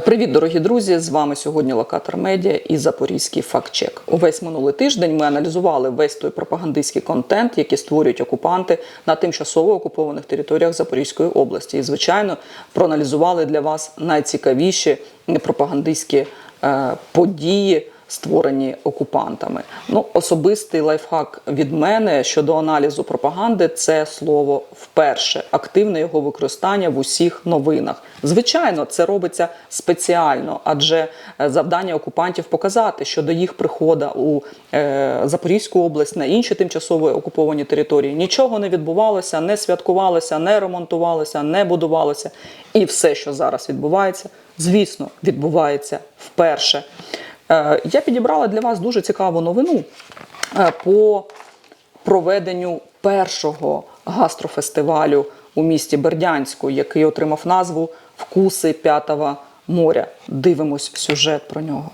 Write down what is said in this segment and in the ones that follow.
Привіт, дорогі друзі! З вами сьогодні Локатор Медіа і Запорізький фактчек. Увесь минулий тиждень ми аналізували весь той пропагандистський контент, який створюють окупанти на тимчасово окупованих територіях Запорізької області. І, звичайно, проаналізували для вас найцікавіші пропагандистські е, події. Створені окупантами. Ну, особистий лайфхак від мене щодо аналізу пропаганди це слово вперше, активне його використання в усіх новинах. Звичайно, це робиться спеціально, адже е, завдання окупантів показати, що до їх приходу у е, Запорізьку область на інші тимчасово окуповані території нічого не відбувалося, не святкувалося, не ремонтувалося, не будувалося. І все, що зараз відбувається, звісно, відбувається вперше. Е, Я підібрала для вас дуже цікаву новину е, по проведенню першого гастрофестивалю у місті Бердянську, який отримав назву Вкуси П'ятого моря. Дивимось сюжет про нього.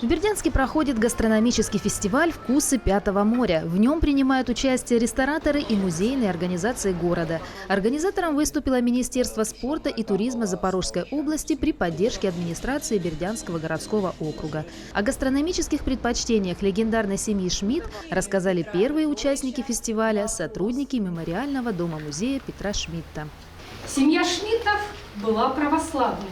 В Бердянске проходит гастрономический фестиваль «Вкусы Пятого моря». В нем принимают участие рестораторы и музейные организации города. Организатором выступило Министерство спорта и туризма Запорожской области при поддержке администрации Бердянского городского округа. О гастрономических предпочтениях легендарной семьи Шмидт рассказали первые участники фестиваля, сотрудники мемориального дома-музея Петра Шмидта. Семья Шмидтов была православной.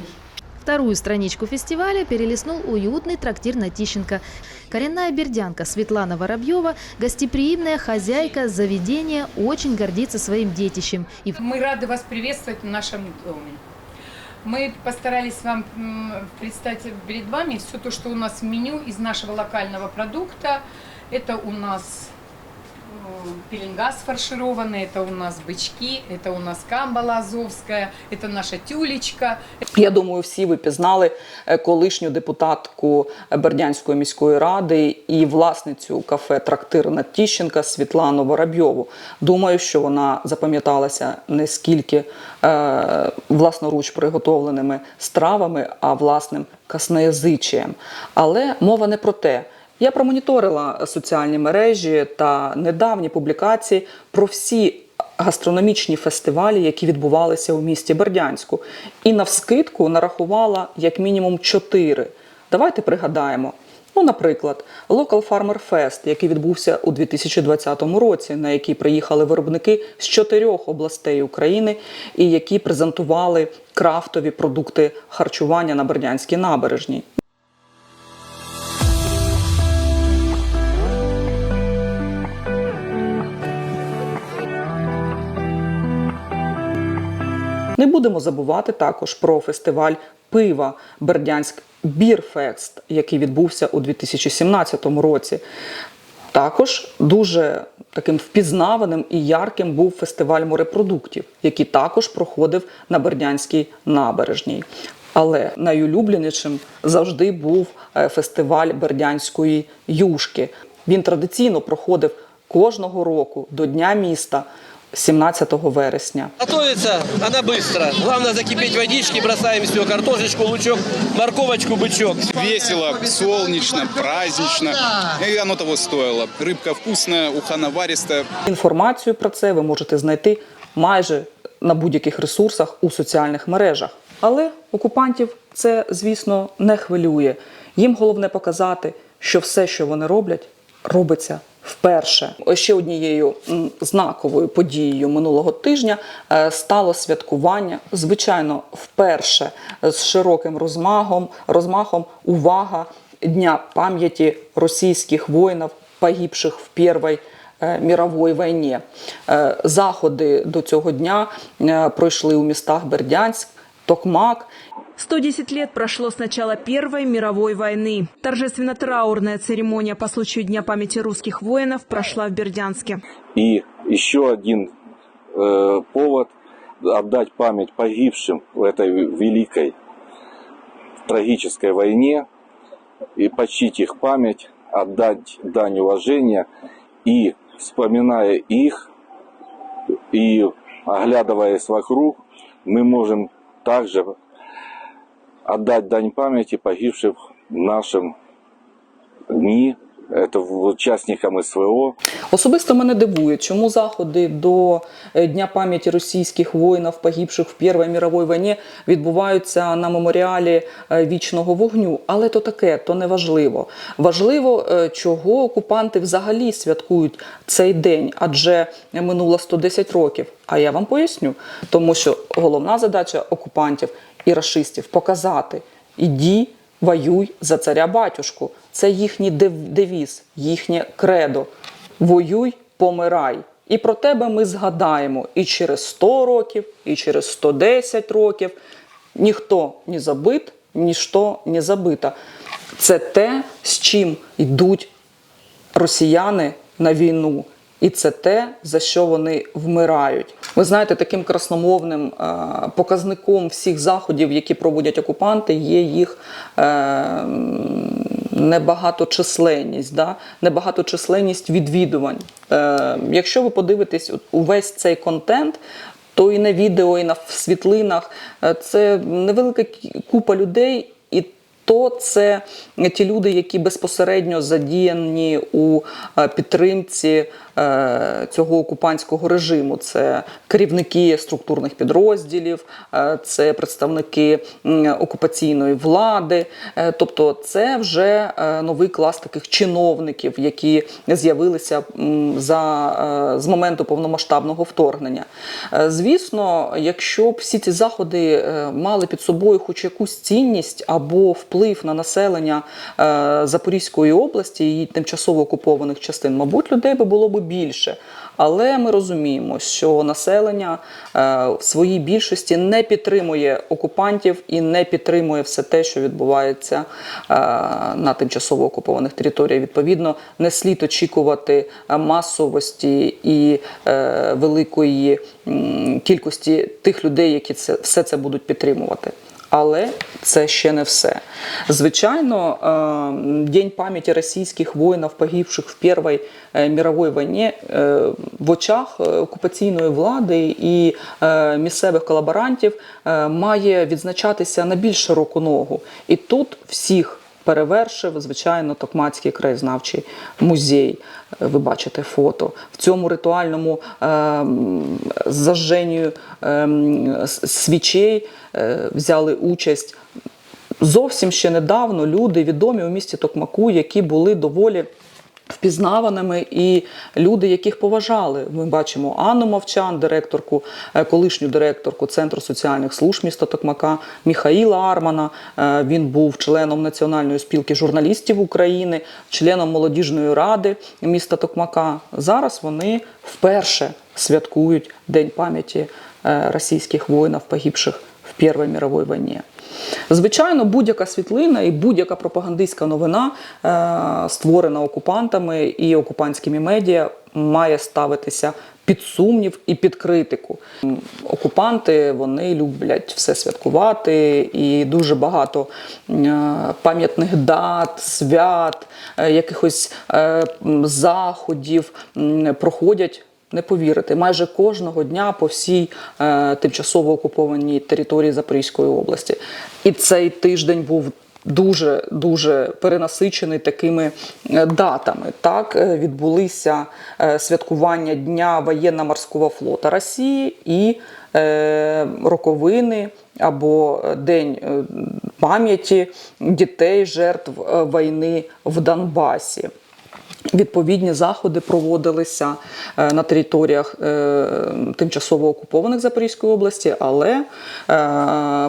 Вторую страничку фестиваля перелистнул уютный трактир на Тищенко. Коренная бердянка Светлана Воробьева, гостеприимная хозяйка заведения, очень гордится своим детищем. И Мы рады вас приветствовать в нашем доме. Мы постарались вам представить перед вами все то, что у нас в меню из нашего локального продукта. Это у нас пеленгаз фаршированный, это у нас бычки, это у нас камбала азовская, это наша тюлечка, Я думаю, всі ви пізнали е, колишню депутатку Бердянської міської ради і власницю кафе Трактир на Тіщенка Світлану Воробйову. Думаю, що вона запам'яталася не скільки е, власноруч приготовленими стравами, а власним касноязичієм. Але мова не про те. Я промоніторила соціальні мережі та недавні публікації про всі гастрономічні фестивалі, які відбувалися у місті Бердянську, і навскидку нарахувала як мінімум чотири. Давайте пригадаємо. Ну, наприклад, Local Farmer Fest, який відбувся у 2020 році, на який приїхали виробники з чотирьох областей України і які презентували крафтові продукти харчування на Бердянській набережній. Не будемо забувати також про фестиваль пива Бердянськ Бірфест, який відбувся у 2017 році. Також дуже таким впізнаваним і ярким був фестиваль морепродуктів, який також проходив на Бердянській набережній. Але найулюбленішим завжди був е, фестиваль Бердянської юшки. Він традиційно проходив кожного року до Дня міста 17 вересня. Готовится она быстро. Главное закипеть водички, бросаем все, картошечку, лучок, морковочку, бычок. Весело, солнечно, празднично. И оно того стоило. Рыбка вкусная, уха наваристая. Інформацію про це ви можете знайти майже на будь-яких ресурсах у соціальних мережах. Але окупантів це, звісно, не хвилює. Їм головне показати, що все, що вони роблять, робиться вперше. Ще однією знаковою подією минулого тижня е, стало святкування, звичайно, вперше з широким розмахом, розмахом увага Дня пам'яті російських воїнів, погибших в Першій е, міровій війні. Е, Заходи до цього дня пройшли у містах Бердянськ, Токмак 110 лет прошло с начала Первой мировой войны. Торжественно-траурная церемония по случаю Дня памяти русских воинов прошла в Бердянске. И еще один э, повод отдать память погибшим в этой великой трагической войне и почтить их память, отдать дань уважения и, вспоминая их и оглядываясь вокруг, мы можем также отдать дань памяти погибшим в нашем это в- СВО. Особисто мене дивує, чому заходи до е, Дня пам'яті російських воїнів, погибших в Першій міровій війні, відбуваються на меморіалі е, вічного вогню. Але то таке, то не важливо. Важливо, е, чого окупанти взагалі святкують цей день, адже минуло 110 років. А я вам поясню, тому що головна задача окупантів і расистів показати іді воюй за царя батюшку. Це їхній девіз, їхнє кредо. Воюй, помирай. І про тебе ми згадаємо і через 100 років, і через 110 років. Ніхто не забит, ніщо не забито. Це те, з чим йдуть росіяни на війну. І це те, за що вони вмирають. Ви знаєте, таким красномовним е, показником всіх заходів, які проводять окупанти, є їх е, небагаточисленність, да? небагаточисленність відвідувань. Е, якщо ви подивитесь увесь цей контент, то і на відео, і на світлинах це невелика купа людей. І то це ті люди, які безпосередньо задіяні у підтримці цього окупантського режиму. Це керівники структурних підрозділів, е, це представники окупаційної влади. Е, Тобто, це вже е, новий клас таких чиновників, які з'явилися за е, з моменту повномасштабного вторгнення. Е, Звісно, якщо б всі ці заходи е, мали під собою хоч якусь цінність або вплив на населення е, Запорізької області і тимчасово окупованих частин, мабуть, людей би було б більше. Але ми розуміємо, що населення е, в своїй більшості не підтримує окупантів і не підтримує все те, що відбувається е, на тимчасово окупованих територіях. Відповідно, не слід очікувати масовості і е, великої кількості тих людей, які це все це будуть підтримувати. Але це ще не все. Звичайно, е, День пам'яті російських воїнів, погибших в Першій е, міровій війні, е, в очах окупаційної влади і місцевих колаборантів має відзначатися на більш широку ногу. І тут всіх перевершив, звичайно, Токмацький краєзнавчий музей. Е, Ви бачите фото. В цьому ритуальному е, зажженню е, свічей е, взяли участь зовсім ще недавно люди відомі у місті Токмаку, які були доволі. Впізнаваними і люди, яких поважали. Ми бачимо Анну Мовчан, директорку, е, колишню директорку Центру соціальних служб міста Токмака, Міхаїла Армана. Е, Він був членом Національної спілки журналістів України, членом молодіжної ради міста Токмака. Зараз вони вперше святкують День пам'яті е, російських воїнів, погибших в Першій міровій війні. Звичайно, будь-яка світлина і будь-яка пропагандистська новина, е, створена окупантами і окупантськими медіа, має ставитися під сумнів і під критику. Окупанти вони люблять все святкувати, і дуже багато е, пам'ятних дат, свят, е, якихось заходів проходять не повірите, майже кожного дня по всій е, тимчасово окупованій території Запорізької області. І цей тиждень був дуже дуже перенасичений такими е, датами. Так Е, відбулися е, святкування Дня воєнно-морського флота Росії і роковини або День пам'яті дітей жертв війни в Донбасі. Відповідні заходи проводилися е, на територіях е, тимчасово окупованих Запорізької області, але е,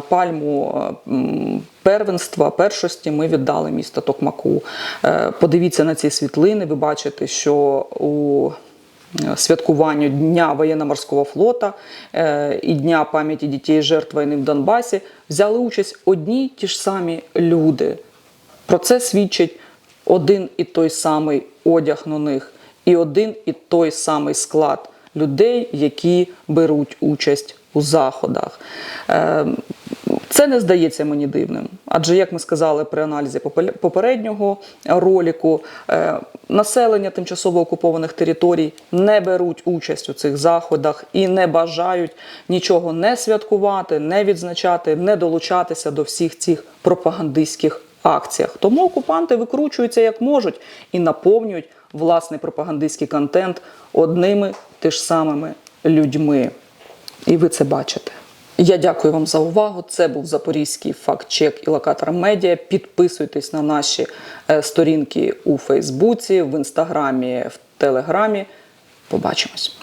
пальму первенства, першості ми віддали місто Токмаку. Подивіться на ці світлини, ви бачите, що у святкуванню Дня воєнно-морського флота і Дня пам'яті дітей жертв війни в Донбасі взяли участь одні й ті ж самі люди. Про це свідчить один і той самий одяг на них, і один і той самий склад людей, які беруть участь у заходах. Е, Це не здається мені дивним. Адже, як ми сказали при аналізі попереднього роліку, е, населення тимчасово окупованих територій не беруть участь у цих заходах і не бажають нічого не святкувати, не відзначати, не долучатися до всіх цих пропагандистських акціях. Тому окупанти викручуються як можуть і наповнюють власний пропагандистський контент одними ти ж самими людьми. І ви це бачите. Я дякую вам за увагу. Це був Запорізький факт-чек і локатор медіа. Підписуйтесь на наші е, сторінки у Фейсбуці, в Інстаграмі, в Телеграмі. Побачимось.